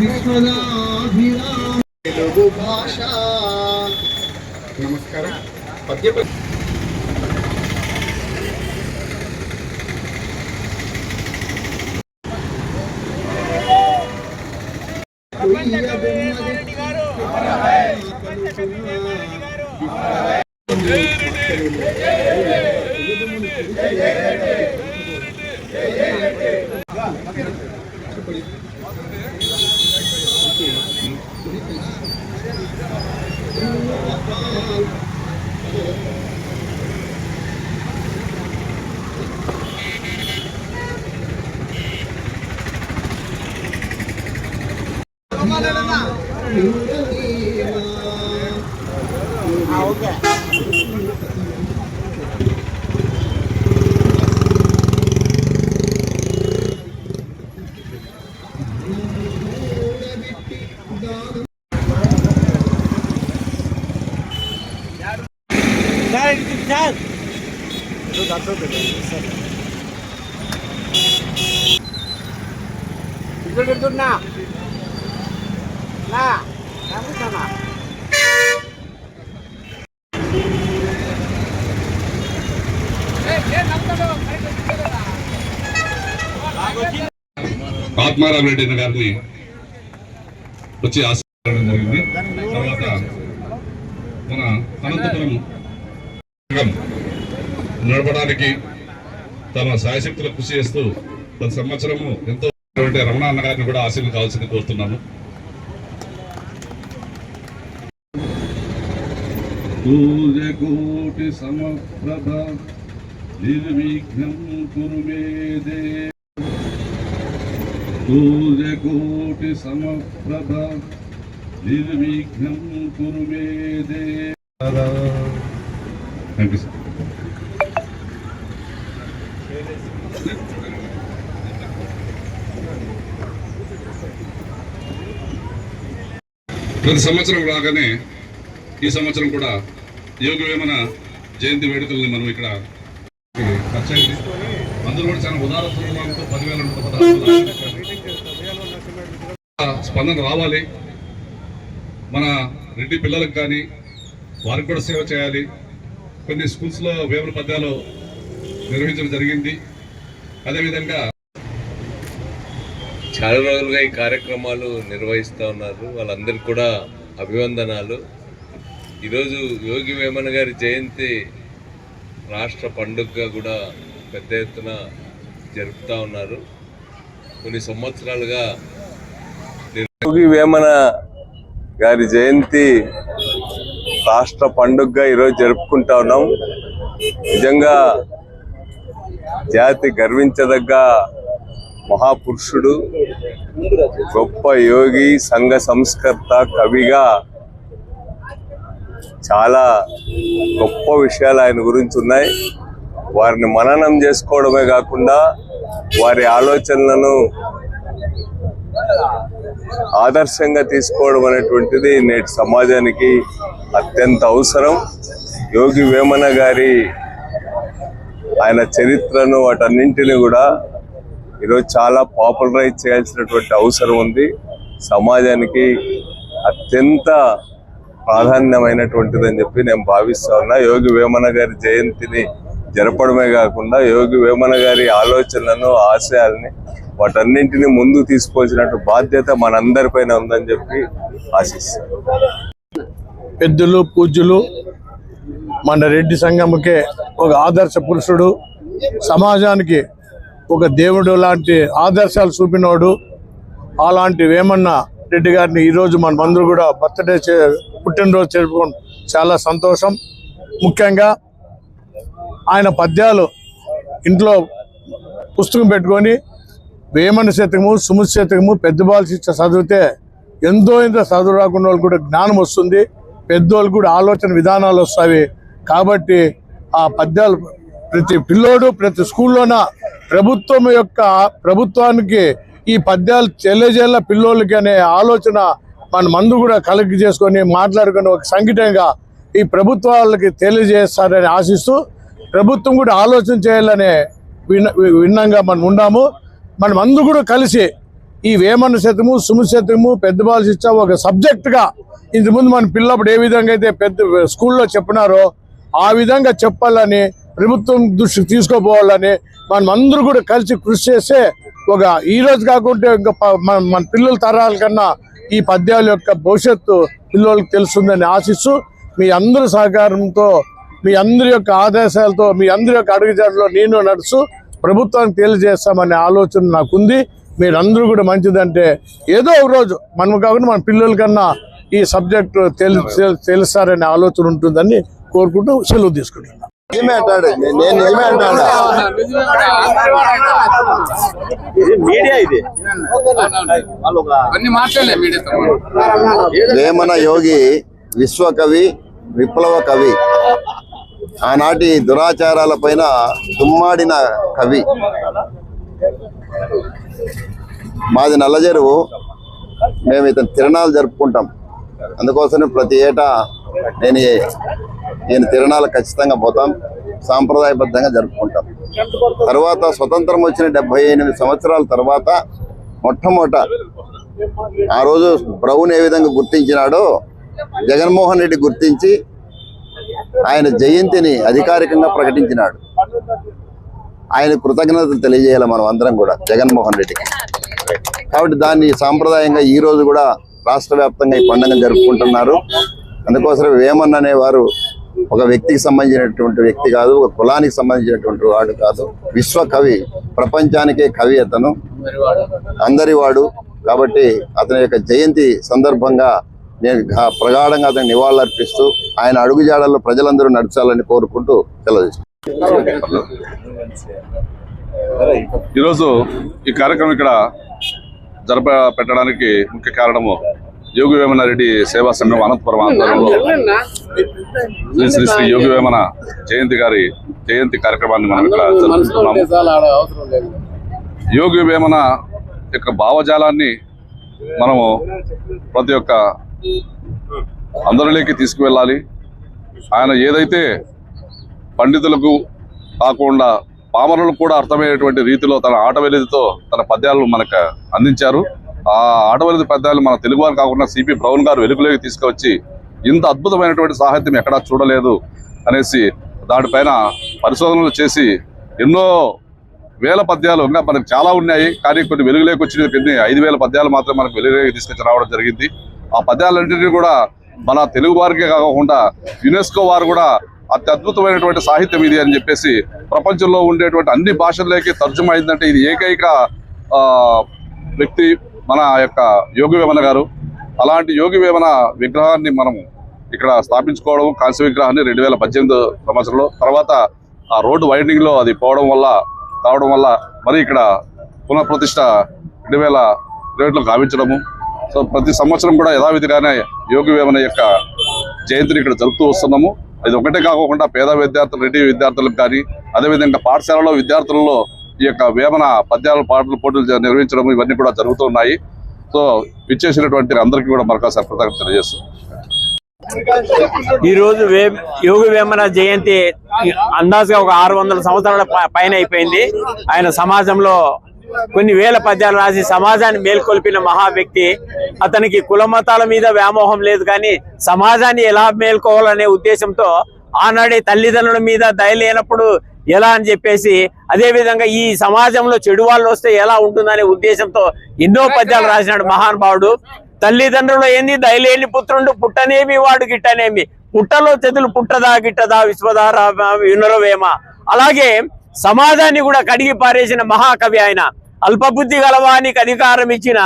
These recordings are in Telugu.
ವಿಶ್ವನಾಭಿರಾಮ ತೆಲುಗು ಭಾಷಾ ನಮಸ್ಕಾರ ಪದ್ಯ Thank you. Ah, okay. విశ్వనాభిరామ Telugu భాష నమస్కారం పద్య ఆత్మారాం రెడ్డి గారిని వచ్చి ఆశీర్వదించడం జరిగింది. తర్వాత మన అనంతపురం సంఘం నడపడానికి తమ సాయశక్తులు కృషి చేస్తూ ప్రతి సంవత్సరము ఎంతో రమణ అన్న గారిని కూడా ఆశీర్వదించాల్సింది కావాల్సింది కోరుతున్నాను సూర్యకోటి సమప్రభ నిర్విఘ్నం కురు మే సూర్యకోటి సమప్రభ నిర్విఘ్నం కురు మే థ్యాంక్ యూ సార్ ప్రతి సంవత్సరం రాగానే ఈ సంవత్సరం కూడా యోగ వేమన జయంతి వేడుకల్ని మనం ఇక్కడ ఖర్చు అందరూ అందులో కూడా చాలా ఉదార పదివేల స్పందన రావాలి. మన రెడ్డి పిల్లలకు కానీ వారికి కూడా సేవ చేయాలి. కొన్ని స్కూల్స్లో వేముల పద్యాలు నిర్వహించడం జరిగింది. అదేవిధంగా చాలా రోజులుగా ఈ కార్యక్రమాలు నిర్వహిస్తూ ఉన్నారు. వాళ్ళందరికీ కూడా అభివందనాలు. ఈరోజు యోగి వేమన గారి జయంతి రాష్ట్ర పండుగగా కూడా పెద్ద ఎత్తున జరుపుతూ ఉన్నారు. కొన్ని సంవత్సరాలుగా యోగి వేమన గారి జయంతి రాష్ట్ర పండుగగా ఈరోజు జరుపుకుంటా ఉన్నాం. నిజంగా జాతి గర్వించదగ్గ మహాపురుషుడు గొప్ప యోగి సంఘ సంస్కర్త కవిగా చాలా గొప్ప విషయాలు ఆయన గురించి ఉన్నాయి. వారిని మననం చేసుకోవడమే కాకుండా వారి ఆలోచనలను ఆదర్శంగా తీసుకోవడం అనేటువంటిది నేటి సమాజానికి అత్యంత అవసరం. యోగి వేమన గారి ఆయన చరిత్రను వాటన్నింటినీ కూడా ఈరోజు చాలా పాపులరైజ్ చేయాల్సినటువంటి అవసరం ఉంది. సమాజానికి అత్యంత ప్రాధాన్యమైనటువంటిదని చెప్పి నేను భావిస్తా ఉన్నా. యోగి వేమన గారి జయంతిని జరపడమే కాకుండా యోగి వేమన గారి ఆలోచనలను ఆశయాల్ని వాటన్నింటినీ ముందు తీసుకోవాల్సినట్టు బాధ్యత మనందరిపైన ఉందని చెప్పి ఆశిస్తాను పెద్దలు పూజ్యులు మన రెడ్డి సంఘముకే ఒక ఆదర్శ పురుషుడు. సమాజానికి ఒక దేవుడు లాంటి ఆదర్శాలు చూపినోడు. అలాంటి వేమన్న రెడ్డి గారిని ఈరోజు మన అందరూ కూడా బర్త్డే చే పుట్టినరోజు జరుపుకోవడం చాలా సంతోషం. ముఖ్యంగా ఆయన పద్యాలు ఇంట్లో పుస్తకం పెట్టుకొని వేమన శతకము సుముత్ శతకము పెద్ద శిక్ష చదివితే ఎంతో ఇంత చదువు రాకుండా వాళ్ళకి కూడా జ్ఞానం వస్తుంది. పెద్దోళ్ళు కూడా ఆలోచన విధానాలు వస్తాయి. కాబట్టి ఆ పద్యాలు ప్రతి పిల్లోడు ప్రతి స్కూల్లోన ప్రభుత్వం యొక్క ప్రభుత్వానికి ఈ పద్యాలు తెలియజేయాల పిల్లోళ్ళకి అనే ఆలోచన మన మందు కూడా కలెక్ట్ చేసుకొని మాట్లాడుకొని ఒక సంఘటనగా ఈ ప్రభుత్వాలకి తెలియజేస్తారని ఆశిస్తూ ప్రభుత్వం కూడా ఆలోచన చేయాలనే విన్న విన్నంగా మనం ఉన్నాము. మనం అందరూ కూడా కలిసి ఈ వేమన శతము సుమశతము పెద్ద శిక్ష ఒక సబ్జెక్టుగా గా ఇంతకుముందు మన పిల్లప్పుడు ఏ విధంగా అయితే పెద్ద స్కూల్లో చెప్పినారో ఆ విధంగా చెప్పాలని ప్రభుత్వం దృష్టికి తీసుకోపోవాలని మనం అందరూ కూడా కలిసి కృషి చేస్తే ఒక ఈ రోజు కాకుంటే ఇంకా మన మన పిల్లల తరాల కన్నా ఈ పద్యాల యొక్క భవిష్యత్తు పిల్లలకు తెలుస్తుందని ఆశిస్తూ మీ అందరి సహకారంతో మీ అందరి యొక్క ఆదేశాలతో మీ అందరి యొక్క అడుగుజాడలో నేను నడుస్తూ ప్రభుత్వానికి తెలియజేస్తామనే ఆలోచన నాకుంది. మీరందరూ కూడా మంచిదంటే ఏదో ఒక రోజు మనం కాకుండా మన పిల్లల కన్నా ఈ సబ్జెక్ట్ తెలి తెలి- తెలుస్తారనే ఆలోచన ఉంటుందని కోరుకుంటూ సెలవు తీసుకుంటున్నాను. నిజమే అంటాడు? నేను నిజమే అంటాడు వేమన యోగి విశ్వకవి విప్లవ కవి. ఆనాటి దురాచారాల పైన దుమ్మాడిన కవి. మాది నల్లజెరువు. మేము ఇతని తిరణాలు జరుపుకుంటాం. అందుకోసమే ప్రతి ఏటా నేను నేను తిరణాలు ఖచ్చితంగా పోతాం. సాంప్రదాయబద్ధంగా జరుపుకుంటాం. తర్వాత స్వతంత్రం వచ్చిన డెబ్బై ఎనిమిది సంవత్సరాల తర్వాత మొట్టమొదట ఆ రోజు బ్రౌన్ ఏ విధంగా గుర్తించినాడో జగన్మోహన్ రెడ్డి గుర్తించి ఆయన జయంతిని అధికారికంగా ప్రకటించినాడు. ఆయన కృతజ్ఞతలు తెలియజేయాలి మనం అందరం కూడా జగన్మోహన్ రెడ్డికి. కాబట్టి దాన్ని సాంప్రదాయంగా ఈ రోజు కూడా రాష్ట్ర వ్యాప్తంగా ఈ పండుగను జరుపుకుంటున్నారు. అందుకోసం వేమన్ అనేవారు ఒక వ్యక్తికి సంబంధించినటువంటి వ్యక్తి కాదు ఒక కులానికి సంబంధించినటువంటి వాడు కాదు. విశ్వ కవి ప్రపంచానికే కవి అతను. అందరి వాడు. కాబట్టి అతని యొక్క జయంతి సందర్భంగా నేను ప్రగాఢంగా అతను నివాళులర్పిస్తూ ఆయన అడుగుజాడల్లో ప్రజలందరూ నడచాలని కోరుకుంటూ తెలియజేస్తాను ఈరోజు ఈ కార్యక్రమం ఇక్కడ జరప పెట్టడానికి ముఖ్య కారణము యోగి వేమన రెడ్డి సేవా సంఘం అనంతపురం ఆధ్వర్యంలో శ్రీ శ్రీ శ్రీ యోగి వేమన జయంతి గారి జయంతి కార్యక్రమాన్ని మనం ఇక్కడ లేదు. యోగి వేమన యొక్క భావజాలాన్ని మనము ప్రతి ఒక్క అందరిలోకి తీసుకువెళ్ళాలి. ఆయన ఏదైతే పండితులకు కాకుండా పామరులకు కూడా అర్థమయ్యేటువంటి రీతిలో తన ఆటవెలిదితో తన పద్యాలను మనకు అందించారు. ఆ ఆటవెలిది పద్యాలు మన తెలుగు వారు కాకుండా సిపి బ్రౌన్ గారు వెలుగులోకి తీసుకువచ్చి ఇంత అద్భుతమైనటువంటి సాహిత్యం ఎక్కడా చూడలేదు అనేసి దానిపైన పరిశోధనలు చేసి ఎన్నో వేల పద్యాలు ఇంకా మనకు చాలా ఉన్నాయి. కానీ కొన్ని వెలుగులోకి వచ్చిన కొన్ని ఐదు వేల పద్యాలు మాత్రం మనకు వెలుగులోకి తీసుకొచ్చి రావడం జరిగింది. ఆ పద్యాలన్నింటినీ కూడా మన తెలుగు వారికే కాకుండా యునెస్కో వారు కూడా అత్యద్భుతమైనటువంటి సాహిత్యం ఇది అని చెప్పేసి ప్రపంచంలో ఉండేటువంటి అన్ని భాషల్లోకి తర్జుమా అయిందంటే ఇది ఏకైక వ్యక్తి మన యొక్క యోగి వేమన గారు. అలాంటి యోగి వేమన విగ్రహాన్ని మనం ఇక్కడ స్థాపించుకోవడం కాంస్య విగ్రహాన్ని రెండు వేల పద్దెనిమిది సంవత్సరంలో తర్వాత ఆ రోడ్డు వైండింగ్లో అది పోవడం వల్ల కావడం వల్ల మరి ఇక్కడ పునఃప్రతిష్ట రెండు వేల ఇరవైలో గావించడము. సో ప్రతి సంవత్సరం కూడా యథావిధిగానే యోగి వేమన యొక్క జయంతిని ఇక్కడ జరుపుతూ వస్తున్నాము. ఇది ఒకటే కాకుండా పేద విద్యార్థులు రెడ్డి విద్యార్థులకు కానీ అదేవిధంగా పాఠశాలలో విద్యార్థులలో ఈ యొక్క వేమన పద్యాల పాటలు పోటీలు నిర్వహించడం ఇవన్నీ కూడా జరుగుతున్నాయి సో ఇచ్చేసినటువంటి అందరికీ కూడా మరొకసారి కృతజ్ఞత తెలియజేస్తున్నాం ఈ రోజు వే యోగి వేమన జయంతి అందాజుగా ఒక ఆరు వందల సంవత్సరాల పైన అయిపోయింది. ఆయన సమాజంలో కొన్ని వేల పద్యాలు రాసి సమాజాన్ని మేల్కొల్పిన మహా వ్యక్తి. అతనికి కుల మతాల మీద వ్యామోహం లేదు కానీ సమాజాన్ని ఎలా మేల్కోవాలనే ఉద్దేశంతో ఆనాడే తల్లిదండ్రుల మీద దయలేనప్పుడు ఎలా అని చెప్పేసి అదే విధంగా ఈ సమాజంలో చెడు వాళ్ళు వస్తే ఎలా ఉంటుందనే ఉద్దేశంతో ఎన్నో పద్యాలు రాసినాడు మహానుభావుడు. తల్లిదండ్రులు ఏంది? దయలేని పుత్రుడు పుట్టనేమి వాడు గిట్టనేమి? పుట్టలో చెదులు పుట్టదా గిట్టదా? విశ్వధార వినరవేమ. అలాగే సమాజాన్ని కూడా కడిగి పారేసిన మహాకవి ఆయన. అల్పబుద్ధి గలవానికి అధికారం ఇచ్చిన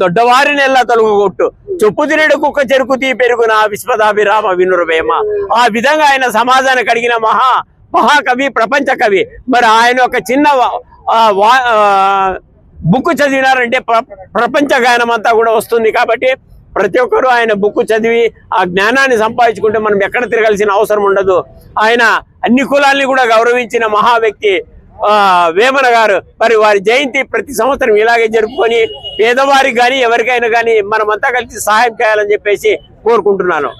దొడ్డవారిని ఎల్లా తొలగొట్టు చొప్పు తినడు కుక్క చెరుకు తీ పెరుగున విశ్వదాభిరామ వినురవేమ. ఆ విధంగా ఆయన సమాధానం కడిగిన మహా మహాకవి ప్రపంచ కవి. మరి ఆయన ఒక చిన్న వా- ఆ బుక్ చదివినారంటే ప్ర- ప్రపంచ గానం అంతా కూడా వస్తుంది కాబట్టి ప్రతి ఒక్కరూ ఆయన బుక్ చదివి ఆ జ్ఞానాన్ని సంపాదించుకుంటే మనం ఎక్కడ తిరగాల్సిన అవసరం ఉండదు. ఆయన అన్ని కులాల్ని కూడా గౌరవించిన మహా వ్యక్తి వేమన గారు మరి వారి జయంతి ప్రతి సంవత్సరం ఇలాగే జరుపుకొని పేదవారికి కానీ ఎవరికైనా కానీ మనమంతా కలిసి సహాయం చేయాలని చెప్పేసి కోరుకుంటున్నాను.